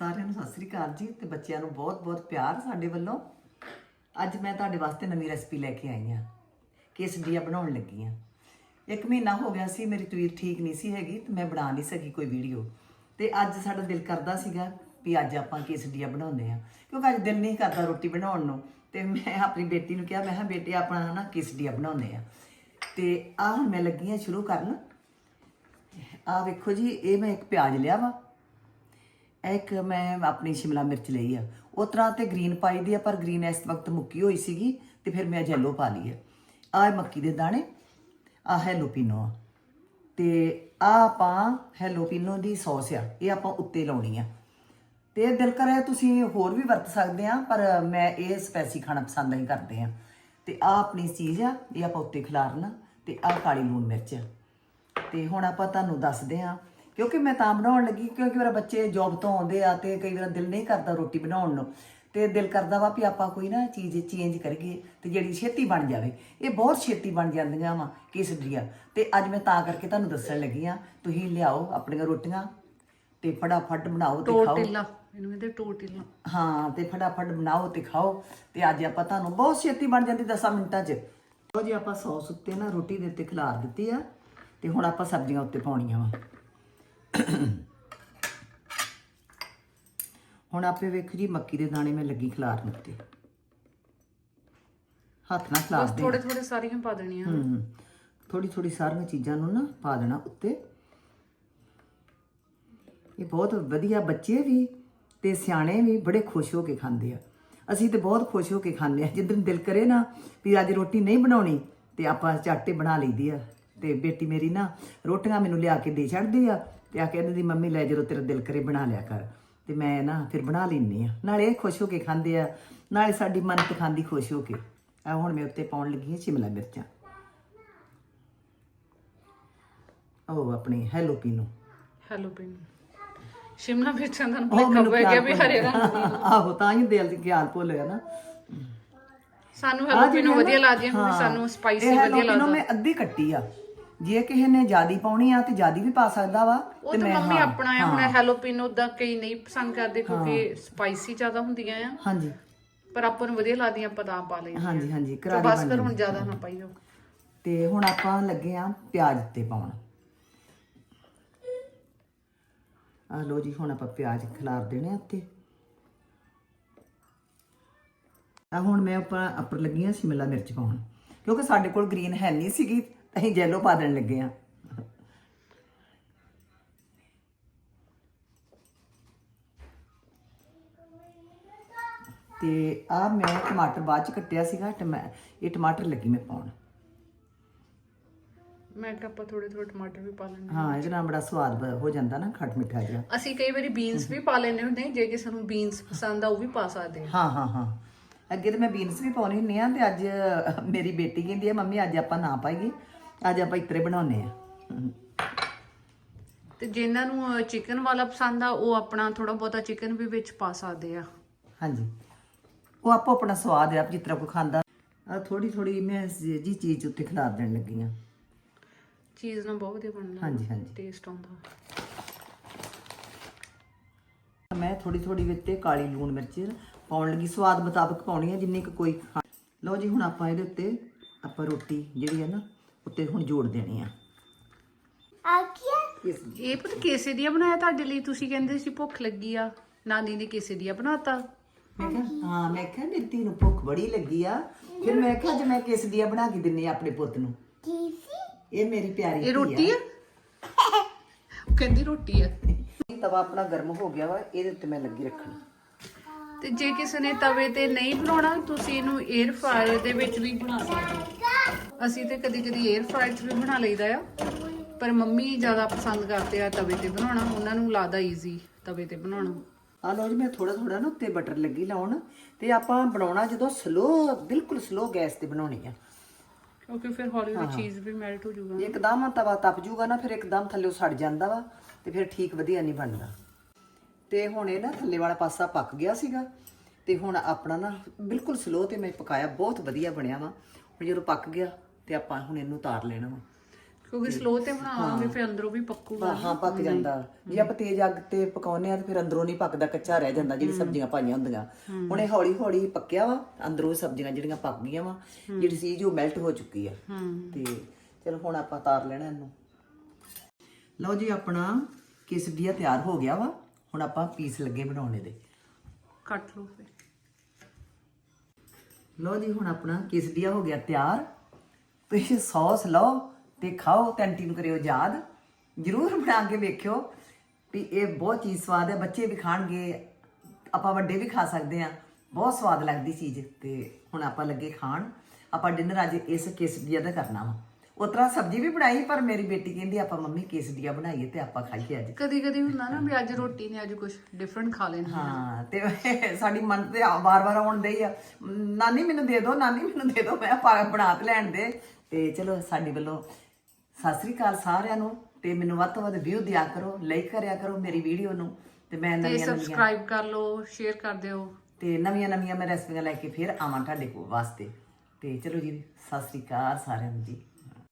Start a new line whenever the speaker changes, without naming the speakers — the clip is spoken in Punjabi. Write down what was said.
ਸਾਰਿਆਂ ਨੂੰ ਸਤਿ ਸ੍ਰੀ ਅਕਾਲ ਜੀ ਤੇ ਬੱਚਿਆਂ ਨੂੰ ਬਹੁਤ-ਬਹੁਤ ਪਿਆਰ ਸਾਡੇ ਵੱਲੋਂ। ਅੱਜ ਮੈਂ ਤੁਹਾਡੇ ਵਾਸਤੇ ਨਵੀਂ ਰੈਸਪੀ ਲੈ ਕੇ ਆਈ ਹਾਂ। ਕੇਸਡੀਆ ਬਣਾਉਣ ਲੱਗੀ ਹਾਂ। ਇੱਕ ਮਹੀਨਾ ਹੋ ਗਿਆ ਸੀ, ਮੇਰੀ ਤਬੀਅਤ ਠੀਕ ਨਹੀਂ ਸੀ ਹੈਗੀ ਤੇ ਮੈਂ ਬਣਾ ਨਹੀਂ ਸਕੀ ਕੋਈ ਵੀਡੀਓ। ਤੇ ਅੱਜ ਸਾਡਾ ਦਿਲ ਕਰਦਾ ਸੀਗਾ ਵੀ ਅੱਜ ਆਪਾਂ ਕੇਸਡੀਆ ਬਣਾਉਂਦੇ ਆ ਕਿਉਂਕਿ ਅੱਜ ਦਿਲ ਨਹੀਂ ਕਰਦਾ ਰੋਟੀ ਬਣਾਉਣ ਨੂੰ। ਤੇ ਮੈਂ ਆਪਣੀ ਬੇਟੀ ਨੂੰ ਕਿਹਾ, ਮੈਂ ਕਿਹਾ, ਬੇਟੇ ਆਪਣਾ ਨਾ ਕੇਸਡੀਆ ਬਣਾਉਂਦੇ ਆ ਤੇ ਆਹ ਹੁਣ ਮੈਂ ਲੱਗੀ ਹਾਂ ਸ਼ੁਰੂ ਕਰਨ। ਆਹ ਵੇਖੋ ਜੀ, ਇਹ ਮੈਂ ਇੱਕ ਪਿਆਜ਼ ਲਿਆ ਵਾ। ਇੱਕ ਮੈਂ ਆਪਣੀ ਸ਼ਿਮਲਾ ਮਿਰਚ ਲਈ ਆ। ਉਹ ਤਰ੍ਹਾਂ ਤੇ ਗ੍ਰੀਨ ਪਾਈ ਦੀ ਆ, ਪਰ ਗ੍ਰੀਨ ਇਸ ਵਕਤ ਮੁੱਕੀ ਹੋਈ ਸੀਗੀ ਤੇ ਫਿਰ ਮੈਂ ਜੈਲੋ ਪਾ ਲਈ ਆ। ਆਹ ਮੱਕੀ ਦੇ ਦਾਣੇ ਆ ਹੈਲੋਪੀਨੋ ਆ। ਤੇ ਆ ਆਪਾਂ ਹੈਲੋਪੀਨੋ ਦੀ ਸੌਸ ਆ, ਇਹ ਆਪਾਂ ਉੱਤੇ ਲਾਉਣੀ ਆ। ਤੇ ਇਹ ਦਿਲ ਕਰੇ ਤੁਸੀਂ ਹੋਰ ਵੀ ਵਰਤ ਸਕਦੇ ਆ, ਪਰ ਮੈਂ ਇਹ ਸਪੈਸੀ ਖਾਣਾ ਪਸੰਦ ਨਹੀਂ ਕਰਦੇ ਆ। ਤੇ ਆ ਆਪਣੀ ਚੀਜ਼ ਆ, ਇਹ ਆਪਾਂ ਉੱਤੇ ਖਿਲਾਰਨਾ, ਤੇ ਆ ਕਾਲੀ ਲੂਣ ਮਿਰਚ ਆ। ਤੇ ਹੁਣ ਆਪਾਂ ਤੁਹਾਨੂੰ ਦੱਸਦੇ ਹਾਂ ਕਿਉਂਕਿ ਮੈਂ ਤਾਂ ਬਣਾਉਣ ਲੱਗੀ ਕਿਉਂਕਿ ਮੇਰਾ ਬੱਚੇ ਜੌਬ ਤੋਂ ਆਉਂਦੇ ਆ ਤੇ ਕਈ ਵਾਰ ਦਿਲ ਨਹੀਂ ਕਰਦਾ ਰੋਟੀ ਬਣਾਉਣ ਨੂੰ। ਤੇ ਦਿਲ ਕਰਦਾ ਵਾ ਵੀ ਆਪਾਂ ਕੋਈ ਨਾ ਚੀਜ਼ ਚੇਂਜ ਕਰੀਏ ਤੇ ਜਿਹੜੀ ਛੇਤੀ ਬਣ ਜਾਵੇ। ਇਹ ਬਹੁਤ ਛੇਤੀ ਬਣ ਜਾਂਦੀਆਂ ਵਾ ਕਿਸਡੀਆਂ ਤੇ ਅੱਜ ਮੈਂ ਤਾਂ ਕਰਕੇ ਤੁਹਾਨੂੰ ਦੱਸਣ ਲੱਗੀ ਆ ਤੁਸੀਂ ਲਿਆਓ ਆਪਣੀਆਂ ਰੋਟੀਆਂ ਤੇ ਫਟਾਫਟ ਬਣਾਓ ਤੇ ਖਾਓ।
ਟੋਟਿਲਾ ਇਹਨੂੰ ਕਹਿੰਦੇ ਟੋਟਿਲਾ।
ਹਾਂ ਤੇ ਫਟਾਫਟ ਬਣਾਓ ਤੇ ਖਾਓ। ਤੇ ਅੱਜ ਆਪਾਂ ਤੁਹਾਨੂੰ ਬਹੁਤ ਛੇਤੀ ਬਣ ਜਾਂਦੀ 10 ਮਿੰਟਾਂ 'ਚ। ਲਓ ਜੀ ਆਪਾਂ ਸੌਸ ਉੱਤੇ ਨਾ ਰੋਟੀ ਦੇ ਉੱਤੇ ਖਿਲਾਰ ਦਿੱਤੀ ਆ ਤੇ ਹੁਣ ਆਪਾਂ ਸਬਜ਼ੀਆਂ ਉੱਤੇ ਪਾਉਣੀਆਂ ਵਾ। ਹੁਣ ਆਪੇ ਵੇਖੋ ਜੀ ਮੱਕੀ ਦੇ ਦਾਣੇ ਮੈਂ ਲੱਗੀ ਖਿਲਾਰਨ ਉੱਤੇ ਹੱਥ ਨਾਲ ਖਿਲਾਰ
ਬਸ
ਦੇ
ਥੋੜੇ ਥੋੜੇ ਸਾਰੀਆਂ ਪਾ ਦੇਣੀਆਂ।
ਹੂੰ ਥੋੜੀ ਥੋੜੀ ਸਾਰੀਆਂ ਚੀਜ਼ਾਂ ਨੂੰ ਨਾ ਪਾ ਦੇਣਾ ਉੱਤੇ। ਇਹ ਬਹੁਤ ਵਧੀਆ ਬੱਚੇ ਵੀ ਤੇ ਸਿਆਣੇ ਵੀ ਬੜੇ ਖੁਸ਼ ਹੋ ਕੇ ਖਾਂਦੇ ਆ। ਅਸੀਂ ਤੇ ਬਹੁਤ ਖੁਸ਼ ਹੋ ਕੇ ਖਾਂਦੇ ਆ। ਜਿੱਦਣ ਦਿਲ ਕਰੇ ਨਾ ਵੀ ਅੱਜ ਰੋਟੀ ਨਹੀਂ ਬਣਾਉਣੀ ਤੇ ਆਪਾਂ ਚਾਟੇ ਬਣਾ ਲਈਦੀ ਆ। ਤੇ ਬੇਟੀ ਮੇਰੀ ਨਾ ਰੋਟੀਆਂ ਮੈਨੂੰ ਲਿਆ ਕੇ ਦੇ ਛੱਡਦੀ ਆ ਤੇ ਆ ਕੇ ਕਹਿੰਦੀ ਮੰਮੀ ਲੈ ਜਦੋਂ ਤੇਰਾ ਦਿਲ ਕਰੇ ਬਣਾ ਲਿਆ ਕਰ। ਤੇ ਮੈਂ ਨਾ ਫਿਰ ਬਣਾ ਲੈਂਦੀ ਆ। ਨਾਲੇ ਇਹ ਖੁਸ਼ ਹੋ ਕੇ ਖਾਂਦੇ ਆ। ਨਾਲੇ ਸਾਡੀ ਮਨ ਤੇ ਖਾਂਦੀ ਖੁਸ਼ ਹੋ ਕੇ। ਆ ਹੁਣ ਮੈਂ ਉੱਤੇ ਪਾਉਣ ਲੱਗੀ ਹਾਂ ਸ਼ਿਮਲਾ ਮਿਰਚਾਂ। ਉਹ ਆਪਣੀ ਹੈਲੋਪੀਨੋ
ਹੈਲੋ ਪਿੰਨ। ਸ਼ਿਮਲਾ ਮਿਰਚਾਂ ਦਾ ਭੁਲੇਖਾ ਪੈ ਗਿਆ ਵੀ ਹਰੇ ਰੰਗ ਦੀ।
ਆਹੋ ਤਾਂ ਹੀ ਦਿਲ ਦੀ ਖਿਆਲ ਭੁੱਲ ਗਿਆ ਨਾ।
ਸਾਨੂੰ ਹੈਲੋ ਪਿੰਨ ਵਧੀਆ ਲੱਗਦੀਆਂ ਕਿਉਂਕਿ ਸਾਨੂੰ ਸਪਾਈਸੀ ਵਧੀਆ ਲੱਗਦਾ।
ਮੈਂ ਅੱਧੀ ਕੱਟੀ ਆ। ਜੇ ਕਿਸੇ ਨੇ ਜਿਆਦੀ ਪਾਉਣੀ ਆ ਤੇ ਜਿਆਦੀ ਵੀ ਪਾ ਸਕਦਾ ਵਾ
ਉਹ ਤਾਂ ਮੰਮੀ ਆਪਣਾ ਆ ਹੁਣ ਹੈਲੋ ਪਿੰਨ ਉਦਾਂ ਕਈ ਨਹੀਂ ਪਸੰਦ ਕਰਦੇ ਕਿਉਂਕਿ ਸਪਾਈਸੀ ਜ਼ਿਆਦਾ ਹੁੰਦੀਆਂ ਆ।
ਹਾਂਜੀ।
ਪਰ ਆਪਾਂ ਨੂੰ ਵਧੀਆ ਲੱਗਦੀਆਂ ਆਪਾਂ ਤਾਂ ਪਾ ਲਈਆਂ
ਹਾਂਜੀ ਹਾਂਜੀ
ਤੇ
ਕਰਾਰੀ
ਬਸ ਕਰ ਹੁਣ ਜ਼ਿਆਦਾ ਨਾ ਪਾਈਓ।
ਤੇ ਹੁਣ ਆਪਾਂ ਲੱਗੇ ਆ ਪਿਆਜ਼ ਉੱਤੇ ਪਾਉਣ। ਆ ਲੋ ਜੀ ਹੁਣ ਆਪਾਂ ਪਿਆਜ਼ ਖਿਲਾਰ ਦੇਣੇ ਆ ਉੱਤੇ। ਆ ਹੁਣ ਮੈਂ ਆਪਾਂ ਉੱਪਰ ਲੱਗੀ ਆ ਸ਼ਿਮਲਾ ਮਿਰਚ ਪਾਉਣ। ਕਿਉਂਕਿ ਸਾਡੇ ਕੋਲ ਗ੍ਰੀਨ ਹੈ ਨਹੀਂ ਸੀਗੀ। ਅਸੀਂ ਜੈਲੋ ਪਾ ਦੇਣ ਲੱਗੇ ਆ ਤੇ ਆ ਮੈਂ ਟਮਾਟਰ ਬਾਅਦ ਚ ਕੱਟਿਆ ਸੀਗਾ ਟਮਾ ਇਹ ਟਮਾਟਰ ਲੱਗੀ ਮੈਂ ਪਾਉਣ।
ਮੈਂ ਕਿਹਾ ਆਪਾਂ ਥੋੜੇ ਥੋੜੇ ਟਮਾਟਰ ਵੀ ਪਾ ਲੈਣੇ
ਹਾਂ। ਇਹਦੇ ਨਾਲ ਬੜਾ ਸਵਾਦ ਬ- ਹੋ ਜਾਂਦਾ ਨਾ ਖੱਟ ਮਿੱਠਾ ਜਿਹਾ।
ਅਸੀਂ ਕਈ ਵਾਰੀ ਬੀਨਸ ਵੀ ਪਾ ਲੈਂਦੇ ਹੁੰਦੇ ਹਾਂ। ਜੇ ਕਿਸੇ ਨੂੰ ਬੀਨਸ ਪਸੰਦ ਆ ਉਹ ਵੀ ਪਾ ਸਕਦੇ ਆ
ਹਾਂ ਹਾਂ ਹਾਂ। ਅੱਗੇ ਤੇ ਮੈਂ ਬੀਨਸ ਵੀ ਪਾਉਣੀ ਹੁੰਦੀ ਆ ਤੇ ਅੱਜ ਮੇਰੀ ਬੇਟੀ ਕਹਿੰਦੀ ਆ ਮੰਮੀ ਅੱਜ ਆਪਾਂ ਨਾ ਪਾਈਏ। ਅੱਜ ਆਪਾਂ ਇਤਰੇ ਬਣਾਉਨੇ ਆ
ਤੇ ਜਿਨ੍ਹਾਂ ਨੂੰ ਚਿਕਨ ਵਾਲਾ ਪਸੰਦ ਆ ਉਹ ਆਪਣਾ ਥੋੜਾ ਬਹੁਤਾ ਚਿਕਨ ਵੀ ਵਿੱਚ ਪਾ ਸਕਦੇ ਆ।
ਹਾਂਜੀ। ਉਹ ਆਪੋ ਆਪਣਾ ਸਵਾਦ ਆ ਜਿਸ ਤਰ੍ਹਾਂ ਕੋਈ ਖਾਂਦਾ। ਆ ਥੋੜੀ ਥੋੜੀ ਮੈਂ ਜ- ਚੀਜ਼ ਉੱਤੇ ਖਿਲਾਰ ਦੇਣ ਲੱਗੀ ਆ
ਚੀਜ਼ ਨਾਲ ਬਹੁਤ ਵਧੀਆ ਬਣਦਾ।
ਹਾਂਜੀ ਹਾਂਜੀ।
ਟੇਸਟ ਆਉਂਦਾ।
ਮੈਂ ਥੋੜੀ ਥੋੜੀ ਵਿੱਚ ਤੇ ਕਾਲੀ ਲੂਣ ਮਿਰਚ ਪਾਉਣ ਲੱਗੀ। ਸਵਾਦ ਮੁਤਾਬਕ ਪਾਉਣੀ ਹੈ ਜਿੰਨੀ ਕੋਈ ਲਓ ਜੀ ਹੁਣ ਆਪਾਂ ਇਹਦੇ ਉੱਤੇ ਆਪਾਂ ਰੋਟੀ ਜਿਹੜੀ ਹੈ ਨਾ ਉੱਤੇ ਹੁਣ ਜੋੜ ਦੇਣੀ ਆ। ਇਸ
ਇਹ ਪਤਾ ਕੇਸੇਡੀਆ ਬਣਾਇਆ ਤੁਹਾਡੇ ਲਈ ਤੁਸੀਂ ਕਹਿੰਦੇ ਸੀ ਭੁੱਖ ਲੱਗੀ ਆ। ਨਾਨੀ ਨੇ ਕੇਸੇਡੀਆ ਬਣਾਤਾ।
ਮੈਂ ਕਿਹਾ ਹਾਂ ਮੈਂ ਕਿਹਾ ਮੇਰੀ ਧੀ ਨੂੰ ਭੁੱਖ ਬੜੀ ਲੱਗੀ ਆ। ਫਿਰ ਮੈਂ ਕਿਹਾ ਅੱਜ ਮੈਂ ਕਿਸ ਦੀਆਂ ਬਣਾ ਕੇ ਦਿੰਨੀ ਆ ਆਪਣੇ ਪੁੱਤ ਨੂੰ। ਇਹ ਮੇਰੀ ਪਿਆਰੀ
ਇਹ ਰੋਟੀ ਆ? ਉਹ ਕਹਿੰਦੀ ਰੋਟੀ ਆ।
ਤਵਾ ਆਪਣਾ ਗਰਮ ਹੋ ਗਿਆ ਵਾ ਇਹਦੇ ਉੱਤੇ ਮੈਂ ਲੱਗੀ ਰੱਖਣ।
ਤੇ ਜੇ ਕਿਸੇ ਨੇ ਤਵੇ ਤੇ ਨਹੀਂ ਬਣਾਉਣਾ ਤੁਸੀਂ ਇਹਨੂੰ 에ਅਰ ਫਰਾਇਰ ਦੇ ਵਿੱਚ ਵੀ ਬਣਾ ਸਕਦੇ ਹੋ। ਅਸੀਂ ਤੇ ਕਦੀ ਕਦੀ 에ਅਰ ਫਰਾਇਰ 'ਚ ਵੀ ਬਣਾ ਲਈਦਾ ਆ। ਪਰ ਮੰਮੀ ਜ਼ਿਆਦਾ ਪਸੰਦ ਕਰਦੇ ਆ ਤਵੇ ਤੇ ਬਣਾਉਣਾ। ਉਹਨਾਂ ਨੂੰ ਲੱਗਦਾ ਈਜ਼ੀ ਤਵੇ ਤੇ ਬਣਾਉਣਾ।
ਆ ਲਓ ਜੀ ਮੈਂ ਥੋੜਾ ਥੋੜਾ ਨਾ ਉੱਤੇ ਬਟਰ ਲੱਗੀ ਲਾਉਣ। ਤੇ ਆਪਾਂ ਬਣਾਉਣਾ ਜਦੋਂ ਸਲੋ ਬਿਲਕੁਲ ਸਲੋ ਗੈਸ ਤੇ ਬਣਾਉਣੀ ਆ।
ਕਿਉਂਕਿ ਫਿਰ ਹੌਲੀ ਹੌਲੀ ਚੀਜ਼ ਵੀ ਮੈਲਟ ਹੋ ਜਾਊਗਾ।
ਇੱਕਦਮ ਤਵਾ ਤਪ ਜੂਗਾ ਨਾ ਫਿਰ ਇੱਕਦਮ ਥੱਲੇ ਸੜ ਜਾਂਦਾ ਵਾ ਤੇ ਫਿਰ ਠੀਕ ਵਧੀਆ ਨਹੀਂ ਬਣਦਾ। ਤੇ ਹੁਣ ਇਹ ਨਾ ਥੱਲੇ ਵਾਲਾ ਪਾਸਾ ਪੱਕ ਗਿਆ ਸੀਗਾ। ਤੇ ਹੁਣ ਆਪਣਾ ਨਾ ਬਿਲਕੁਲ ਸਲੋ ਤੇ ਮੈਂ ਪਕਾਇਆ ਬਹੁਤ ਵਧੀਆ ਬਣਿਆ ਵਾ। ਹੁਣ ਜਦੋਂ ਪੱਕ ਗਿਆ ਤੇ ਆਪਾਂ ਹੁਣ ਇਹਨੂੰ ਉਤਾਰ ਲੈਣਾ ਵਾ।
ਕਿਉਂਕਿ ਸਲੋ ਤੇ ਬਣਾਵਾਂਗੇ ਫਿਰ ਅੰਦਰੋਂ ਵੀ ਪੱਕੂਗਾ
ਹਾਂ ਪੱਕ ਜਾਂਦਾ। ਜੇ ਆਪਾਂ ਤੇਜ਼ ਅੱਗ ਤੇ ਪਕਾਉਨੇ ਆ ਤੇ ਫਿਰ ਅੰਦਰੋਂ ਨਹੀਂ ਪੱਕਦਾ ਕੱਚਾ ਰਹਿ ਜਾਂਦਾ ਜਿਹੜੀ ਸਬਜ਼ੀਆਂ ਪਾਈਆਂ ਹੁੰਦੀਆਂ। ਹੁਣ ਇਹ ਹੌਲੀ ਹੌਲੀ ਪੱਕਿਆ ਵਾ ਅੰਦਰੋਂ ਸਬਜ਼ੀਆਂ ਜਿਹੜੀਆਂ ਪੱਕ ਗਈਆਂ ਵਾ ਜਿਹੜੀ ਸੀ ਜੋ ਮੈਲਟ ਹੋ ਚੁੱਕੀ ਆ। ਤੇ ਚਲੋ ਹੁਣ ਆਪਾਂ ਤਾਰ ਲੈਣਾ ਇਹਨੂੰ। ਲਓ ਜੀ ਆਪਣਾ ਕੇਸਰੀਆ ਤਿਆਰ ਹੋ ਗਿਆ ਵਾ। ਹੁਣ ਆਪਾਂ ਪੀਸ ਲੱਗੇ ਬਣਾਉਣ ਦੇ
ਕੱਟ ਲਓ ਫਿਰ।
ਲਓ ਜੀ ਹੁਣ ਆਪਣਾ ਕੇਸਰੀਆ ਹੋ ਗਿਆ ਤਿਆਰ। ਤੁਸੀਂ ਸੌਸ ਲਓ ਤੇ ਖਾਓ ਆਂਟੀ ਨੂੰ ਕਰਿਓ ਯਾਦ। ਜਰੂਰ ਬਣਾ ਕੇ ਵੇਖਿਓ ਵੀ ਇਹ ਬਹੁਤ ਚੀਜ਼ ਸਵਾਦ ਹੈ। ਬੱਚੇ ਵੀ ਖਾਣਗੇ ਆਪਾਂ ਵੱਡੇ ਵੀ ਖਾ ਸਕਦੇ ਆ ਬਹੁਤ ਸਵਾਦ ਲੱਗਦੀ ਚੀਜ਼ ਤੇ ਹੁਣ ਆਪਾਂ ਲੱਗੇ ਖਾਣ। ਆਪਾਂ ਡਿਨਰ ਅੱਜ ਇਸ ਕੇਸਰੀਆ ਦਾ ਕਰਨਾ ਵਾ। ਉਤਰਾ ਸਬਜ਼ੀ ਵੀ ਬਣਾਈ ਪਰ ਮੇਰੀ ਬੇਟੀ ਕਹਿੰਦੀ ਆਪਾਂ ਮੰਮੀ ਕੇਸਰੀਆ ਬਣਾਈਏ ਤੇ ਆਪਾਂ ਖਾਈਏ ਅੱਜ।
ਕਦੀ ਕਦੀ ਹੁੰਦਾ ਨਾ ਵੀ ਅੱਜ ਰੋਟੀ ਨੇ ਅੱਜ ਕੁਝ ਡਿਫਰੈਂਟ ਖਾ ਲੈਣਾ
ਹਾਂ। ਤੇ ਸਾਡੀ ਮਨ ਤੇ ਵਾਰ-ਵਾਰ ਆਉਣ ਡਈ ਆ। ਨਾਨੀ ਮੈਨੂੰ ਦੇ ਦਿਓ ਨਾਨੀ ਮੈਨੂੰ ਦੇ ਦਿਓ ਮੈਂ ਬਣਾ ਤੇ ਲੈਣ ਦੇ। ਤੇ ਚਲੋ ਸਾਡੇ ਵੱਲੋਂ ਸਤਿ ਸ੍ਰੀ ਅਕਾਲ ਸਾਰਿਆਂ ਨੂੰ ਤੇ ਮੈਨੂੰ ਵੱਧ ਤੋਂ ਵੱਧ ਵਿਊ ਦਿਆ ਕਰੋ ਲਾਈਕ ਕਰਿਆ ਕਰੋ ਮੇਰੀ ਵੀਡੀਓ ਨੂੰ ਤੇ ਮੈਂ
ਤੇ
ਨਵੀਆਂ ਨਵੀਆਂ
ਸਬਸਕ੍ਰਾਈਬ ਕਰ ਲਓ ਸ਼ੇਅਰ ਕਰ ਦਿਓ।
ਤੇ ਨਵੀਆਂ ਨਵੀਆਂ ਮੈਂ ਰੈਸਪੀਆਂ ਲੈ ਕੇ ਫਿਰ ਆਵਾਂ ਤੁਹਾਡੇ ਕੋਲ ਵਾਸਤੇ। ਤੇ ਚਲੋ ਜੀ ਸਤਿ ਸ੍ਰੀ ਅਕਾਲ ਸਾਰਿਆਂ ਨੂੰ ਜੀ।